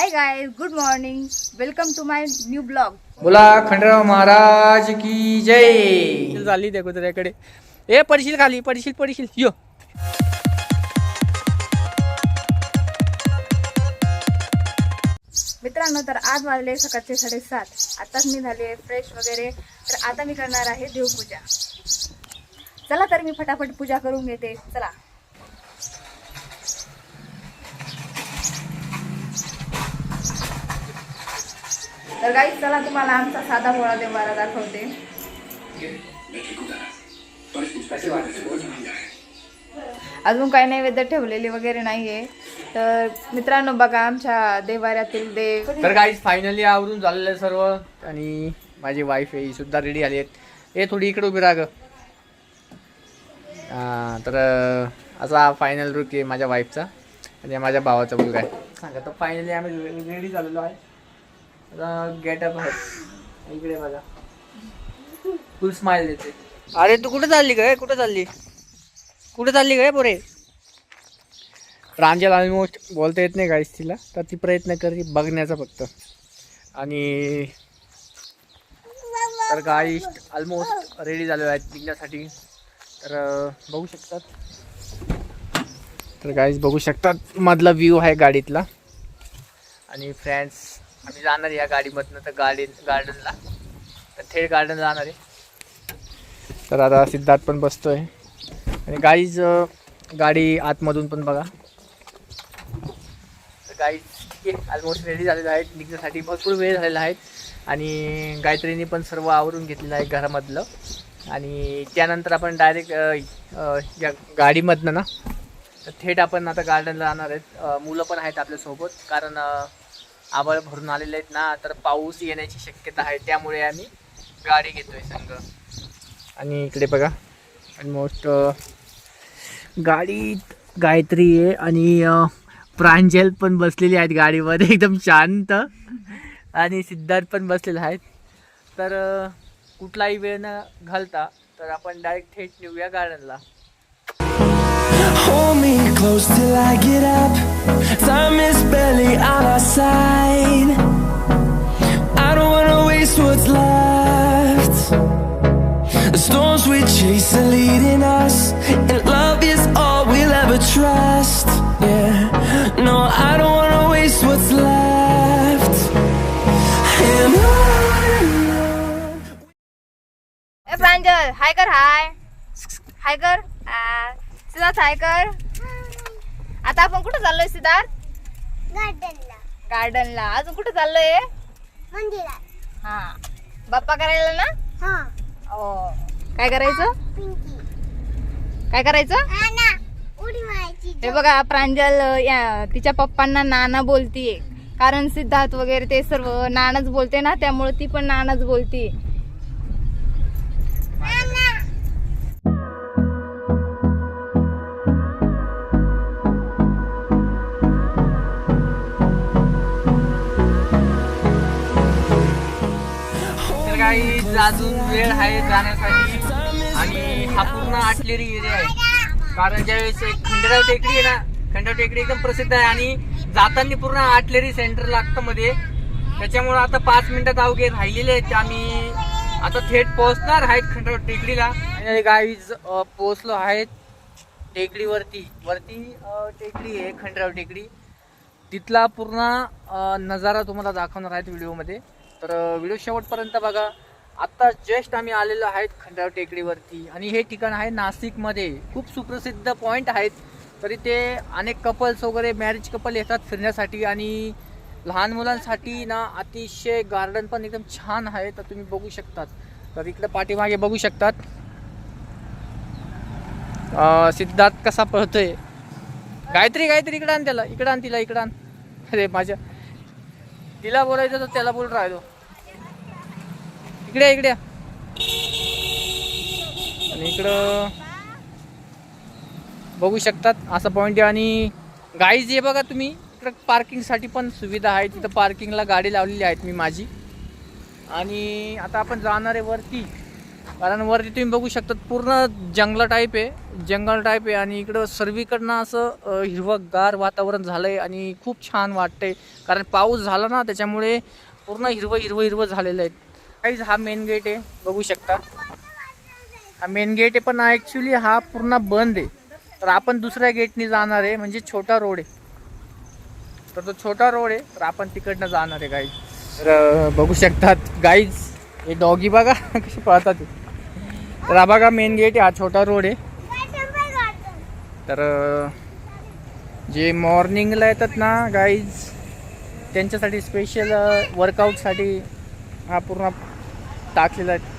Hi guys good morning welcome to my new blog बोला खंडराव महाराज की जय. झाली त्या कुत्र्याकडे ए पडशील खाली पडशील पडशील यो. मित्रांनो तर आज वाजले सकाळचे साडेसात. आताच मी झाले फ्रेश वगैरे. तर आता मी करणार आहे देवपूजा. चला तर मी फटाफट पूजा करून घेते. चला. तर काही चला तुम्हाला आमचा साधा भोळा देवारा दाखवते. अजून काही नैवेद्य ठेवलेले वगैरे नाहीये. तर मित्रांनो बघा आमच्या देवाऱ्यातील देव. तर काही फायनली आवरून झालेलं सर्व. आणि माझी वाईफ आहे ही सुद्धा रेडी आली आहेत ए थोडी इकडे उभी राहा ग. हा, तर असा फायनल लुक आहे माझ्या वाईफचा आणि माझ्या भावाचा मुलगा आहे. सांगा तर फायनली आम्ही रेडी झालेलो आहे. गेटअप आहे. इकडे बघा. फुल स्माइल देते. अरे तू कुठे चालली काय कुठे चालली? कुठे चालली काय पोरे? प्रांजल ऑलमोस्ट बोलता येत नाही गाईस तिला. तर ती प्रयत्न करते बघण्याचा फक्त. आणि तर गाईस ऑलमोस्ट रेडी झालेलो आहेत निघण्यासाठी. तर बघू शकतात. तर गाईस बघू शकतात. मधला व्ह्यू आहे गाडीतला. आणि फ्रेंड्स आम्ही जाणार या गाडीमधनं तर गाडी गार्डनला. तर थेट गार्डन जाणार आहे. तर आता सिद्धार्थ पण बसतोय. आणि गाईज गाडी आतमधून पण बघा. तर गाईज ऑलमोस्ट रेडी झालेलं आहे. निघण्यासाठी भरपूर वेळ झालेला आहे. आणि गायत्रीने पण सर्व आवरून घेतलेलं आहे घरामधलं. आणि त्यानंतर आपण डायरेक्ट या गाडीमधनं ना तर थेट आपण आता गार्डनला जाणार आहेत. मुलं पण आहेत आपल्यासोबत. कारण आभाळ भरून आलेले आहेत ना तर पाऊस येण्याची शक्यता आहे त्यामुळे आम्ही गाडी घेतोय संघ आणि इकडे बघा ऑलमोस्ट गाडीत गायत्री आहे आणि प्रांजल पण बसलेली आहेत गाडीमध्ये एकदम शांत. आणि सिद्धार्थ पण बसलेले आहेत. तर कुठलाही वेळ न घालता तर आपण डायरेक्ट थेट नेऊया गार्डनला hold me close till I get up. Time is barely on our side. I don't wanna waste what's left. The storms we chase are leading us And love is all we'll ever trust. Yeah, no, I don't wanna waste what's left. And on Hey Pranjal, hi kar hi. Hi kar, uh Siddharth हाय कर आता आपण कुठं चाललोय सिद्धार्थ? गार्डनला. गार्डनला. अजून कुठं चाललोय? मंदिरात. हा. बाप्पा करायला ना? काय करायचं? पिंकी. काय करायचं? हे बघा प्रांजल तिच्या पप्पांना नाना बोलतीये. कारण सिद्धार्थ वगैरे ते सर्व नानाच बोलते ना त्यामुळे ती पण नानाच बोलती अजून वेळ आहे जाण्यासाठी. आणि हा पूर्ण आटलेरी एरिया आहे. कारण ज्यावेळेस एक खंडेराव टेकडी आहे ना खंडेराव टेकडी एकदम प्रसिद्ध आहे आणि जाताना पूर्ण आटलेरी सेंटर लागतं मध्ये. त्याच्यामुळं आता पाच मिनिटात अवघे राहिलेले आहेत. आम्ही आता थेट पोहोचणार आहेत खंडेराव टेकडीला. आणि पोहोचलो आहेत टेकडीवरती. वरती टेकडी आहे खंडेराव टेकडी. तिथला पूर्ण नजारा तुम्हाला दाखवणार आहेत व्हिडिओमध्ये. तर व्हिडिओ शेवटपर्यंत बघा. आत्ता जस्ट आम्ही आलेलो आहेत खंडाव टेकडीवरती. आणि हे ठिकाण आहे नाशिकमध्ये. खूप सुप्रसिद्ध पॉईंट आहेत. तरी ते अनेक कपल्स वगैरे मॅरेज कपल येतात फिरण्यासाठी आणि लहान मुलांसाठी ना अतिशय गार्डन पण एकदम छान आहे. तर तुम्ही बघू शकतात. तर इकडे पाठीमागे बघू शकतात. सिद्धार्थ कसा पळतोय? गायत्री गायत्री इकडं आण त्याला. इकडं आण तिला इकडं आण. अरे माझ्या. तिला बोलायचं तर त्याला बोल राहिलो. इकडे इकडे. आणि इकडं बघू शकतात असा पॉईंट आहे. आणि गाईज हे बघा तुम्ही इकडं पार्किंगसाठी पण सुविधा आहे. तिथं पार्किंगला गाडी लावलेली आहेत मी माझी. आणि आता आपण जाणार आहे वरती. कारण वरती तुम्ही बघू शकतात पूर्ण जंगल टाईप आहे. जंगल टाईप आहे. आणि इकडं सर्वीकडनं असं अ, हिरवंगार वातावरण झालं आहे आणि खूप छान वाटतंय. कारण पाऊस झाला ना त्याच्यामुळे पूर्ण हिरवं हिरवं हिरवं झालेलं आहे. काहीच हा मेन गेट आहे. बघू शकता. हा मेन गेट आहे पण ॲक्च्युली हा पूर्ण बंद आहे. तर आपण दुसऱ्या गेटनी जाणार आहे म्हणजे छोटा रोड आहे. तर तो छोटा रोड आहे तर आपण तिकडनं जाणार आहे गाईज तर बघू शकतात गाईज हे डॉगी बघा कशी पळतात ते. तर हा बघा मेन गेट आहे हा छोटा रोड आहे. तर जे मॉर्निंगला येतात ना गाईज त्यांच्यासाठी स्पेशल वर्कआउटसाठी हा पूर्ण टाकलेला आहे.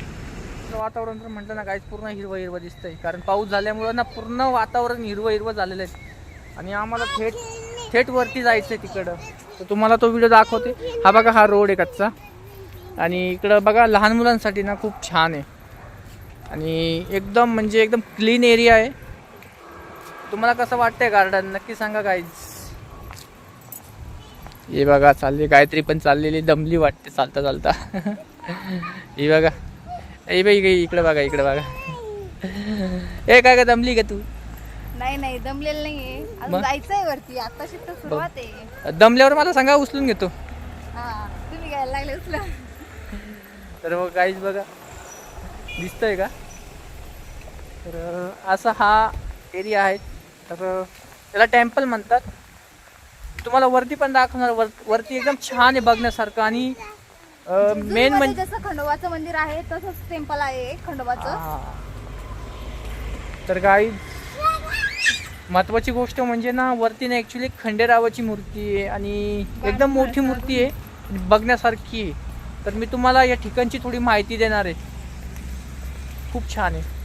वातावरण तर म्हटलं ना काहीच पूर्ण हिरवं हिरवं दिसतंय. कारण पाऊस झाल्यामुळं ना पूर्ण वातावरण हिरवं हिरवं झालेलं आहे. आणि आम्हाला थेट थेट वरती जायचं आहे तिकडं. तर तुम्हाला तो व्हिडिओ दाखवते. हा बघा हा रोड आहे कच्चा आणि इकडं बघा लहान मुलांसाठी ना खूप छान आहे. आणि एकदम म्हणजे एकदम क्लीन एरिया आहे. तुम्हाला कसं वाटतंय गार्डन नक्की सांगा गाईज हे बघा चालली गायत्री पण चाललेली दमली वाटते चालता चालता. हे बघा. ए बाई इकडे इकडे बघा इकडे बघा. ए काय का दमली का तू? नाही नाही दमलेलं नाहीये. अजून मग? जायचंय वरती. आता शिफ्ट सुरुवात आहे. दमल्यावर मला सांगा उचलून घेतो. हा तुम्ही घ्यायला लागले उचला तर मग काहीच बघा. दिसतंय का? तर असा हा एरिया आहे. तर त्याला टेम्पल म्हणतात. तुम्हाला वरती पण दाखवणार. वर वरती एकदम छान आहे बघण्यासारखं. आणि मेन म्हणजे जसं खंडोबाचं मंदिर आहे तसंच टेम्पल आहे एक खंडोबाचं. तर काही महत्वाची गोष्ट म्हणजे ना वरती ना ॲक्च्युली खंडेरावाची मूर्ती आहे आणि एकदम मोठी मूर्ती आहे बघण्यासारखी आहे. तर मी तुम्हाला या ठिकाणची थोडी माहिती देणार आहे. खूप छान आहे.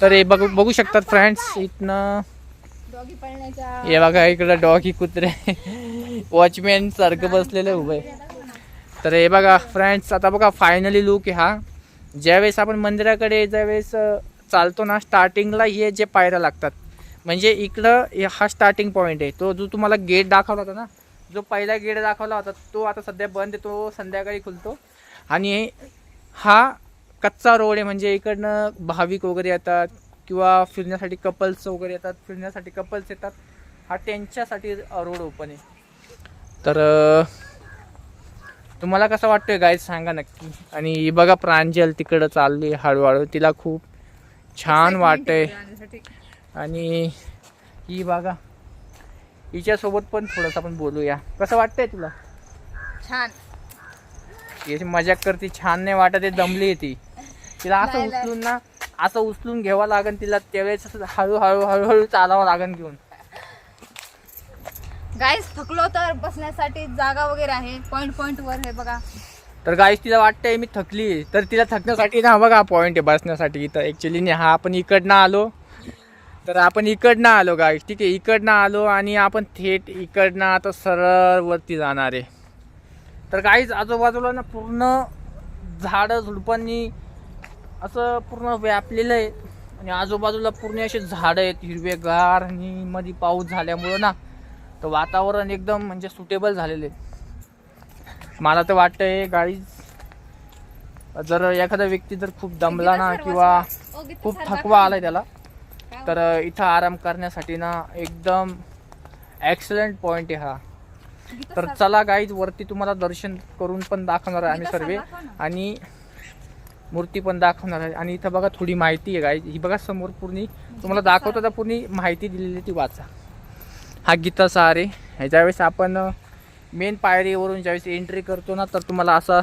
तर हे बघू बघू शकतात फ्रेंड्स इथनं हे बघा इकडं डॉगी कुत्रे. वॉचमॅन सारखं बसलेलं उभं आहे. तर हे बघा फ्रेंड्स आता बघा फायनली लुक आहे हा. ज्यावेळेस आपण मंदिराकडे ज्यावेळेस चालतो ना स्टार्टिंगला हे जे पायऱ्या लागतात. म्हणजे इकडं हे हा स्टार्टिंग पॉईंट आहे. तो जो तुम्हाला गेट दाखवला होता ना जो पहिला गेट दाखवला होता तो आता सध्या बंद आहे तो संध्याकाळी खुलतो. आणि हा कच्चा रोड आहे म्हणजे इकडनं भाविक वगैरे येतात किंवा फिरण्यासाठी कपल्स वगैरे येतात फिरण्यासाठी कपल्स येतात. हा त्यांच्यासाठी रोड ओपन आहे. तर तुम्हाला कसं वाटतंय गाईज सांगा नक्की. आणि ही बघा प्रांजल तिकडं चालली हळूहळू. तिला खूप छान वाटतंय. आणि ही बघा हिच्यासोबत पण थोडंसं आपण बोलूया. कसं वाटतंय तुला? छान. याची मजाक करते छान नाही वाटत आहे दमली आहे ती. तिला असं. उचलून ना असं उचलून घ्यावं लागेल तिला त्यावेळेस असं हळूहळू हळूहळू चालावं लागेल घेऊन. गाईस थकलो तर बसण्यासाठी जागा वगैरे आहे. पॉइंट पॉइंट वर हे बघा. तर गाईस तिला वाटतंय मी थकली. तर तिला थकण्यासाठी ना बघा पॉईंट आहे बसण्यासाठी इथं. ॲक्च्युली नाही हा आपण इकडनं आलो. तर आपण इकडनं आलो गाईस ठीक आहे इकडनं आलो आणि आपण थेट इकडनं आता सरळ वरती जाणार आहे. तर गाईज आजूबाजूला ना पूर्ण झाडं झुडपांनी असं पूर्ण व्यापलेलं आहे. आणि आजूबाजूला पूर्ण असे झाडं आहेत. हिरवेगार आणि मध्ये पाऊस झाल्यामुळं ना तर वातावरण एकदम म्हणजे सुटेबल झालेलं मला तर वाटतंय गाडीज जर एखादा व्यक्ती जर खूप दमला ना किंवा खूप थकवा आलाय त्याला तर इथं आराम करण्यासाठी ना एकदम एक्सलंट पॉइंट आहे हा. तर चला गाईज वरती तुम्हाला दर्शन करून पण दाखवणार आहे आम्ही सर्वे. आणि मूर्ती पण दाखवणार आहे. आणि इथं बघा थोडी माहिती आहे गाईज ही बघा समोर पूर्ण तुम्हाला दाखवतो तर पूर्ण माहिती दिलेली ती वाचा. हा गीता सहारे ह्याच्या वेळेस आपण मेन पायरीवरून ज्यावेळेस एंट्री करतो ना तर तुम्हाला असा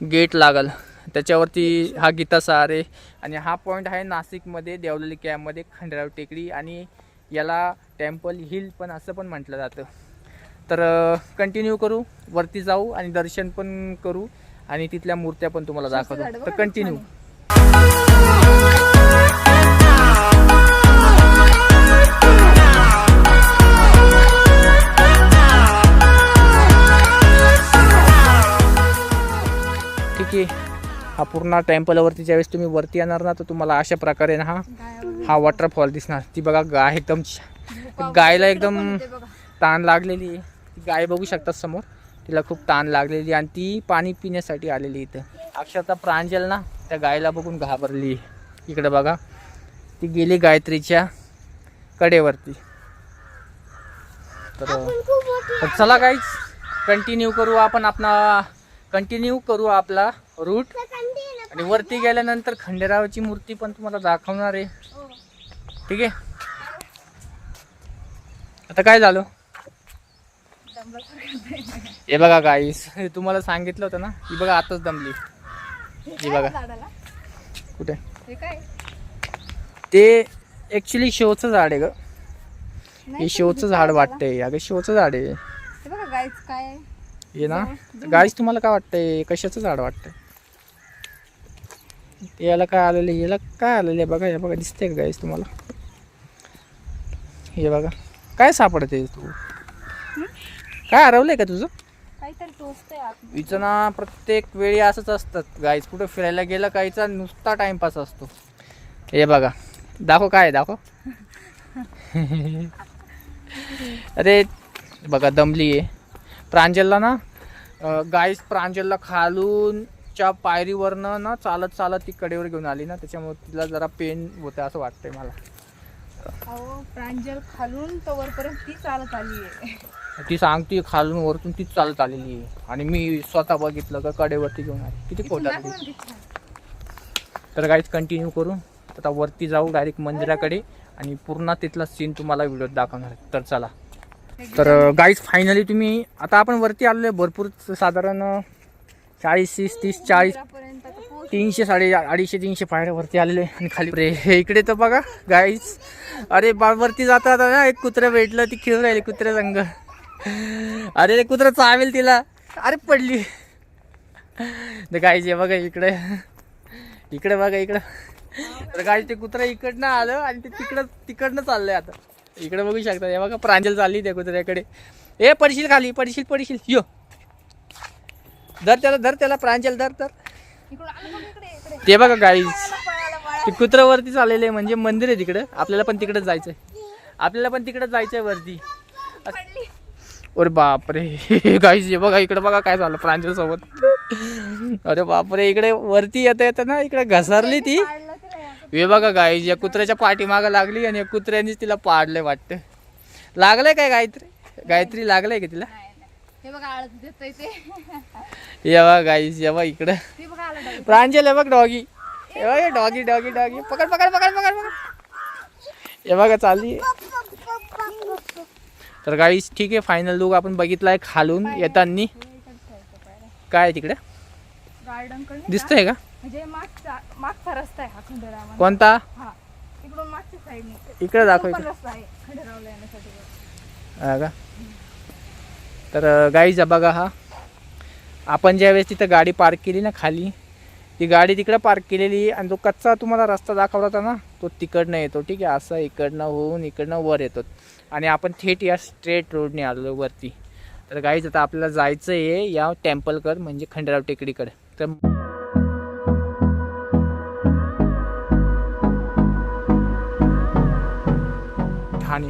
गेट लागल. त्याच्यावरती हा गीता सहारे आणि हा पॉईंट आहे नाशिकमध्ये देवलेली कॅम्पमध्ये खंडेराव टेकडी आणि याला टेम्पल हिल पण असं पण म्हटलं जातं. तर कंटिन्यू करू वरती जाऊ आणि दर्शन पण करू आणि तिथल्या मूर्त्या पण तुम्हाला दाखवतो. तर कंटिन्यू हा पूर्ण टेम्पलवरती ज्यावेळेस तुम्ही वरती येणार ना तर तुम्हाला अशा प्रकारे ना हा हा वॉटरफॉल दिसणार. ती बघा गाय एकदम गायला एकदम ताण लागलेली आहे. ती गाय बघू शकतात समोर. तिला खूप ताण लागलेली आणि ती पाणी पिण्यासाठी आलेली इथं. अक्षरशः प्रांजल ना त्या गायला बघून घाबरली इकडे बघा. ती गेली गायत्रीच्या कडेवरती. तर चला काहीच कंटिन्यू करू आपण आपला कंटिन्यू करू आपला रूट आणि वरती गेल्यानंतर खंडेरावाची मूर्ती पण तुम्हाला दाखवणार आहे. ठीक आहे? आता काय झालं? हे बघा गाईस तुम्हाला सांगितलं होतं ना? ही बघा आताच दमली. ही बघा. कुठे? हे ते ऍक्च्युली शोचं झाड आहे ग. हे शोचं झाड वाटतंय. अगं शोचं झाड आहे. हे गाईच. हे ना? गाईस तुम्हाला काय वाटतंय? कशाचं झाड वाटतंय? याला काय आलेलं आहे? याला काय आलेलं आहे? बघा हे बघा दिसतंय का गाईस तुम्हाला? हे बघा. काय सापडते तू? काय हरवलंय का तुझं? हिचं ना प्रत्येक वेळी असंच असतात गाईस कुठं फिरायला गेलं काहीचा नुसता टाइमपास असतो. हे बघा. दाखव काय आहे, दाखव. अरे बघा दमली आहे प्रांजलला ना गाईस प्रांजलला खालून च्या पायरीवरनं ना चालत चालत ती कडेवर घेऊन आली ना त्याच्यामुळे तिला जरा पेन होतं असं वाटतंय मला. अहो प्रांजल खालून तर वरपर्यंत ती चालत आली आहे ती सांगते खालून वरतून तीच चालत आलेली आहे. आणि मी स्वतः बघितलं का कडेवरती घेऊन आली. किती खोटा दाखव ना तिथं. तर काहीच कंटिन्यू करू. आता वरती जाऊ डायरेक्ट मंदिराकडे. आणि पूर्ण तिथला सीन तुम्हाला व्हिडिओ दाखवणार आहे. तर चला. तर गाईज फायनली तुम्ही आता आपण वरती आलेलो आहे. भरपूर साधारण चाळीस तीस तीस चाळीस. तीनशे साडे अडीचशे तीनशे पायऱ्यावरती आलेले आणि खाली रे हे इकडे तर बघा गाईस अरे बा वरती जाता ना एक कुत्रं भेटलं ती खेळून राहिली कुत्र्या संग अरे ते कुत्रा चावेल तिला. अरे पडली. तर गाईज ये बघा इकडे. इकडे बघा इकडं. तर गाईज ते कुत्रा इकडनं आलं आणि ते तिकडं तिकडनं चाललंय आता. इकडे बघू शकता. हे बघा प्रांजल चालली त्या कुत्र्याकडे. ए पडशील खाली पडशील पडशील. यो. धर त्याला धर त्याला प्रांजल धर इकडे ते बघा पळाला ते कुत्र्यावरती चाललेलं आहे म्हणजे मंदिर आहे तिकडं. आपल्याला पण तिकडंच जायचंय. आपल्याला पण तिकडंच जायचंय वरती. पडली. अरे बापरे. गाईज हे बघा इकडे बघा काय झालं प्रांजल सोबत अरे बापरे इकडे वरती येता येतं ना इकडे घसरली ती. हे बघा गाईज या कुत्र्याच्या पाठीमागं लागली आणि या कुत्र्यानेच तिला पाडलंय वाटतं. लागलंय काय गायत्री? गायत्री लागलंय का तिला. हे बघा आळत देतोय ते. ये बघा गाईज ये बघा इकडं. ते बघा आलं डॉगी. प्रांजल आहे बघ डॉगी. हे डॉगी डॉगी डॉगी. पकड पकड पकड पकड पकड. हे बघा चालली तर गाईस ठीक आहे फायनल लुक आपण बघितलाय खालून येतानी. काय आहे तिकडे? गार्डनकडे दिसतंय का? म्हणजे मागचा मागचा रस्ता आहे हा खंडेराव कोणता? हा इकडून मागच्या साईडने इकडे दाखव आहे खंडेरावला येण्यासाठी. हा का? तर गाईज बघा हा. आपण ज्यावेळेस तिथं गाडी पार्क केली ना खाली ती गाडी तिकडं पार्क केलेली आणि जो कच्चा तुम्हाला रस्ता दाखवला होता ना तो तिकडनं येतो ठीक आहे? असं इकडनं होऊन इकडनं वर येतो. आणि आपण थेट या स्ट्रेट रोडने आलो वरती. तर गाईज आता आपल्याला जायचं आहे या टेम्पलकड म्हणजे खंडेराव टेकडीकडे. तर ठाणे.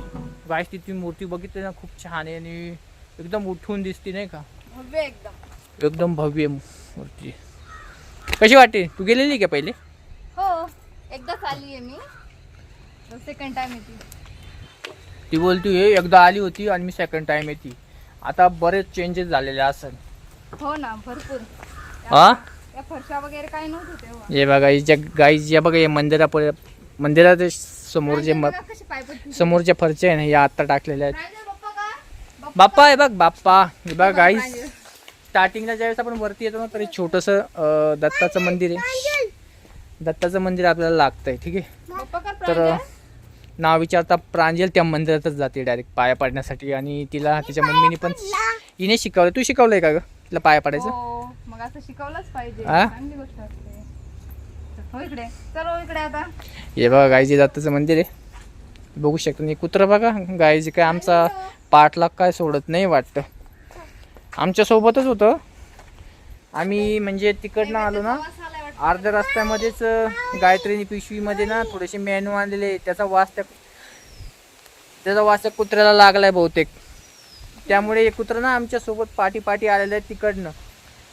आहे तिथली मूर्ती बघितली ना खूप छान आहे आणि एकदम उठून दिसते नाही का? भव्य एकदम. एकदम भव्य मूर्ती. कशी वाटते? तू गेलेली का पहिले? हो एकदाच आली आहे मी. सेकंड टाइम येते. ती बोलती हे एकदा आली होती आणि मी सेकंड टाइम येते. आता बरेच चेंजेस झालेले असत हो ना भरपूर. हा? या फरशा वगैरे काय नव्हतं तेव्हा. हे बघा हिच्या गाईज या बघा हे मंदिरा मंदिराच्या समोर जे म- पाय समोरच्या फरच्या आहे ना या आत्ता टाकलेल्या आहेत. बाप्पा आहे बघ बाप्पा. हे बघा प्रांजल. स्टार्टिंगला ज्यावेळेस आपण वरती येतो ना तरी छोटंसं अं, दत्ताचं मंदिर आहे. दत्ताचं मंदिर आपल्याला लागतंय ठीक आहे? तर नाव विचारता प्रांजल त्या मंदिरातच जाते डायरेक्ट पाया पाडण्यासाठी आणि तिला तिच्या मम्मीने पण हिने शिकवलं. तू शिकवलंय का ग? तिला पाया पाडायचं? हो मग असं शिकवलंच पाहिजे. हा? चांगली गोष्ट असते. हो इकडे. चलो इकडे आता. हे बघा गायचे दत्ताचं मंदिर आहे. बघू शकतो आणि कुत्रा बघा गायचे काय आमचा पाठलाग काय सोडत नाही वाटतं. आमच्यासोबतच होतं. आम्ही म्हणजे तिकडनं आलो ना अर्ध्या रस्त्यामध्येच अं, गायत्रीने पिशवीमध्ये ना थोडेसे मेनू आणलेले. त्याचा वास त्या त्याचा वास त्या कुत्र्याला लागलाय बहुतेक. त्यामुळे हे कुत्रं ना आमच्यासोबत पाठी पाठी आलेलं आहे तिकडनं.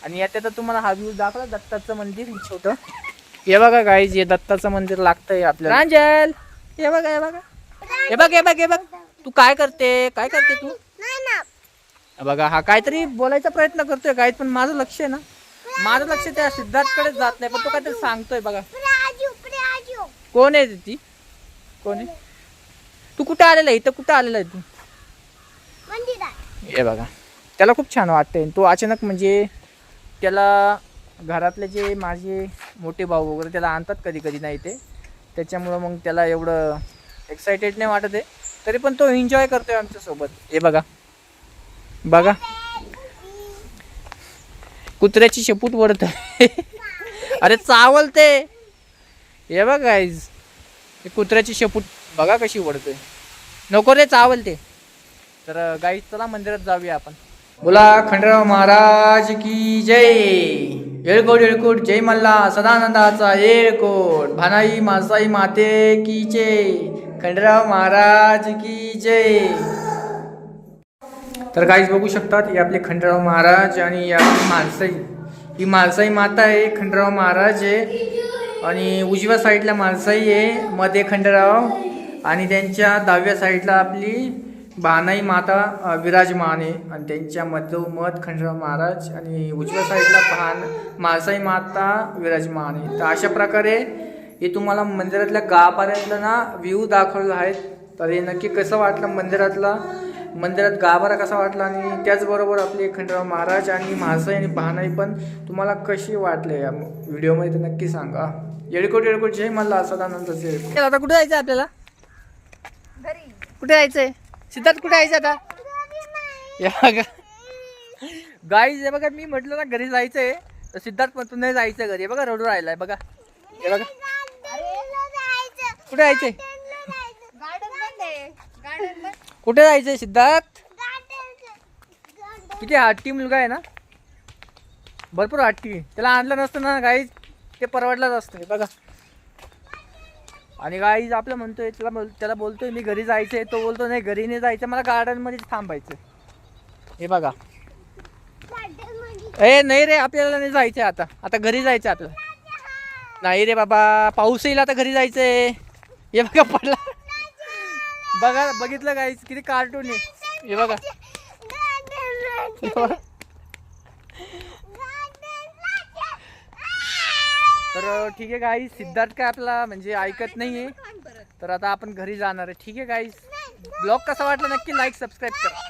आणि यात आता तुम्हाला हा व्ह्यू दाखवला दत्ताचं मंदिर होतं. हे बघा गाईज हे दत्ताचं मंदिर लागतंय आपल्याला. रांजल! हे बघा हे बघा. हे बघ हे बघ हे बघ. तू काय करते? काय करते तू? बघा हा काहीतरी बोलायचा प्रयत्न करतोय काय पण माझं लक्ष आहे ना. माझं लक्ष त्या सिद्धार्थकडे जात नाही पण तो काहीतरी सांगतोय बघा. कोण आहे ती? कोण आहे? तू कुठे आलेला आहे? इथं कुठं आलेला आहे तू? हे बघा. त्याला खूप छान वाटतंय. तो अचानक म्हणजे त्याला घरातले जे माझे मोठे भाऊ वगैरे त्याला आणतात कधी कधी नाही ते त्याच्यामुळं मग त्याला एवढं एक्सायटेड नाही वाटत आहे. तरी पण तो एन्जॉय करतोय आमच्यासोबत हे बघा. बघा. कुत्र्याची शेपूट वरत अरे चावलते हे बघा गाईज हे कुत्र्याची शेपूट. बघा कशी वडते नको रे चावलते तर गाईज चला मंदिरात जाऊया आपण. बोला खंडराव महाराज की जय. येळकोट येळकोट जय मल्ला. सदानंदाचा येळकोट. भानाई मासाई माते की जय. खंडराव महाराज की जय. तर काहीच बघू शकतात हे आपले खंडराव महाराज आणि आपली माणसाई ही मालसाई माता आहे खंडराव महाराज आहे. आणि उजव्या साईडला मालसाई आहे मध्ये खंडराव. आणि त्यांच्या डाव्या साईडला आपली बानाई माता विराजमान आहे. आणि त्यांच्या मधोमध खंडराव महाराज आणि उजव्या साईडला भान मालसाई माता विराजमान आहे. तर अशा प्रकारे हे तुम्हाला मंदिरातल्या गाभाऱ्यातलं ना व्ह्यू दाखवलं आहे. तर हे नक्की कसं वाटलं मंदिरातला? मंदिरात गाभारा कसा वाटला? आणि त्याचबरोबर आपले खंडराव महाराज आणि म्हासाई आणि बहानाई पण तुम्हाला कशी वाटले? या व्हिडिओमध्ये तर नक्की सांगा. येळकोट येळकोट. जय मला सदानंदाचे येळकोट. आता कुठे जायचं आपल्याला? घरी. कुठे जायचंय? सिद्धार्थ कुठे जायचं आता? हे बघा. गाईज हे बघा मी म्हटलं ना घरी जायचंय. तर सिद्धार्थ म्हणतो नाही जायचं घरी. बघा रडू राहिलाय बघा. हे बघा. कुठे जायचंय? कुठे जायचंय सिद्धार्थ? किती हट्टी मुलगा आहे ना? भरपूर हट्टी. त्याला आणलं नसतं ना गाईज ते परवडलंच असतं हे बघा. आणि गाईज आपलं म्हणतोय त्याला बोल त्याला बोलतोय मी घरी जायचंय. तो बोलतो नाही घरी नाही जायचं मला गार्डनमध्ये थांबायचं हे बघा. ए नाही रे आपल्याला नाही जायचंय आता. आता घरी जायचं आपल्याला नाही रे बाबा पाऊस येईल आता घरी जायचंय. हे बघा पडला. बघा बघितलं गाईज किती कार्टून आहे. हे बघा. तर ठीक आहे गाई सिद्धार्थ काय आपला म्हणजे ऐकत नाहीये. तर आता आपण घरी जाणार आहे. ठीक आहे गाईस ब्लॉग कसा वाटला नक्की लाईक सबस्क्राईब करा.